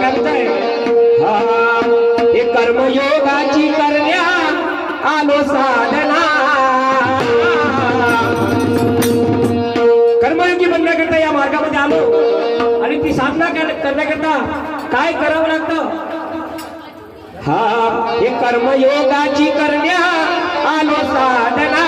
सांगताय हा हे कर्मयोगाची करण्या आलो साधना. कर्मयोगी बनण्याकरता या मार्गामध्ये आलो. आणि ती साधना करण्याकरता काय करावं लागतं? हा हे कर्मयोगाची करण्या आलो साधना.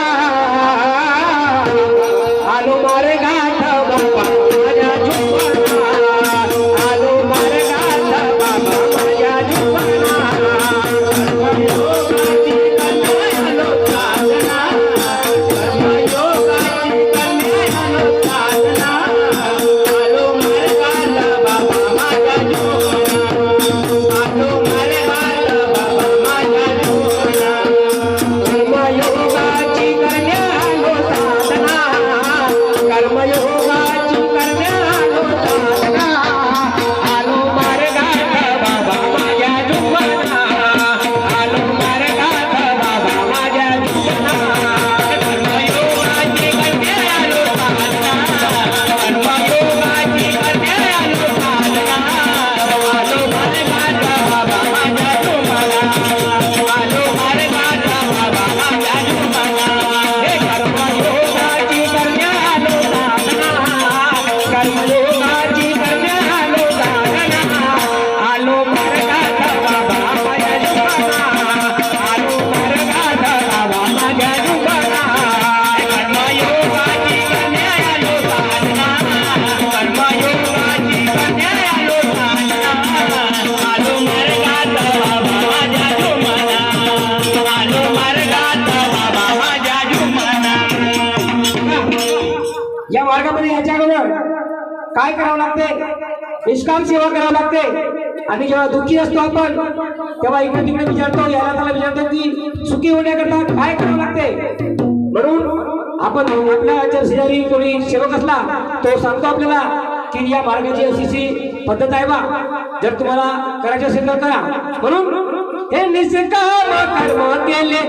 याच्या अगोदर काय करावं लागते? निष्काम सेवा करावं लागते. आणि जेव्हा दुःखी असतो आपण तेव्हा इकडे तिकडे विचारतो याला त्याला विचारतो की सुखी होण्याकरता काय करावं लागते? म्हणून आपण आपल्या आचारसंहितारी कोणी सेवक असला तो सांगतो आपल्याला की या मार्गाची अशी पद्धत आहे बा. जर तुम्हाला करायचं असेल तर करा. म्हणून हे निसकाम कर्म केले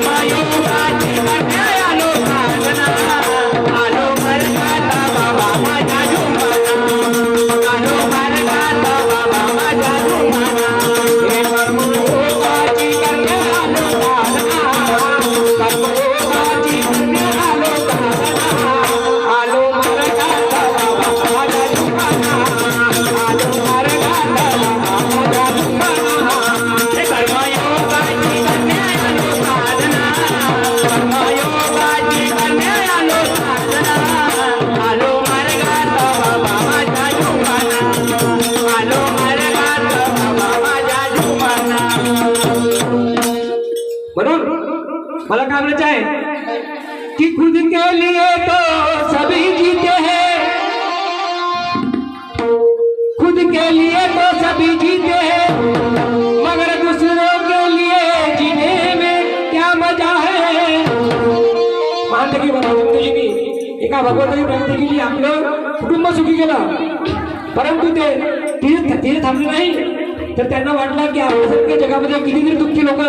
my. भागना चाहे। कि खुद के लिए तो सभी जीते हैं। खुद के लिए तो सभी जीते हैं। मगर दूसरों के लिए जीने में क्या मज़ा है? मान देखिए एक भगवत एका भगवंताची विनंती केली आपलं कुटुंब सुखी केलं। परंतु ते तीर्थ तीर्थ हम नहीं तो त्यांना वाटलं की आपल्यासारख्या जगामध्ये कितीतरी दुःखी लोक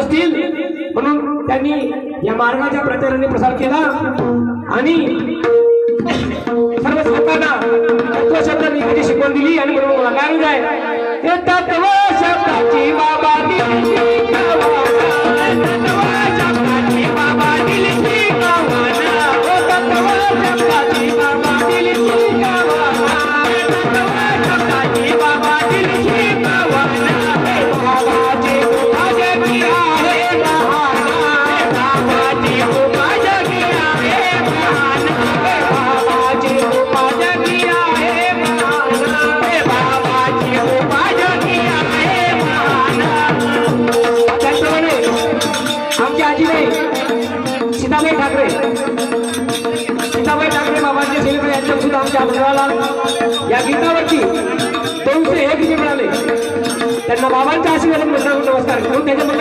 या मार्गाच्या प्रचाराने प्रसार केला. आणि सर्व लोकांना तत्व शब्दांनी कधी शिकवण दिली आणि म्हणून मला काय म्हणजे शब्दाची बाबा ठाकरे. सीताबाई ठाकरे बाबांचे सेलिब्रेट यांच्या सुद्धा आमच्या मंडळाला या गीतावरती दोनशे एक जे मिळाले. त्यांना बाबांच्या आशीर्वाद नमस्कार करून त्याच्यामध्ये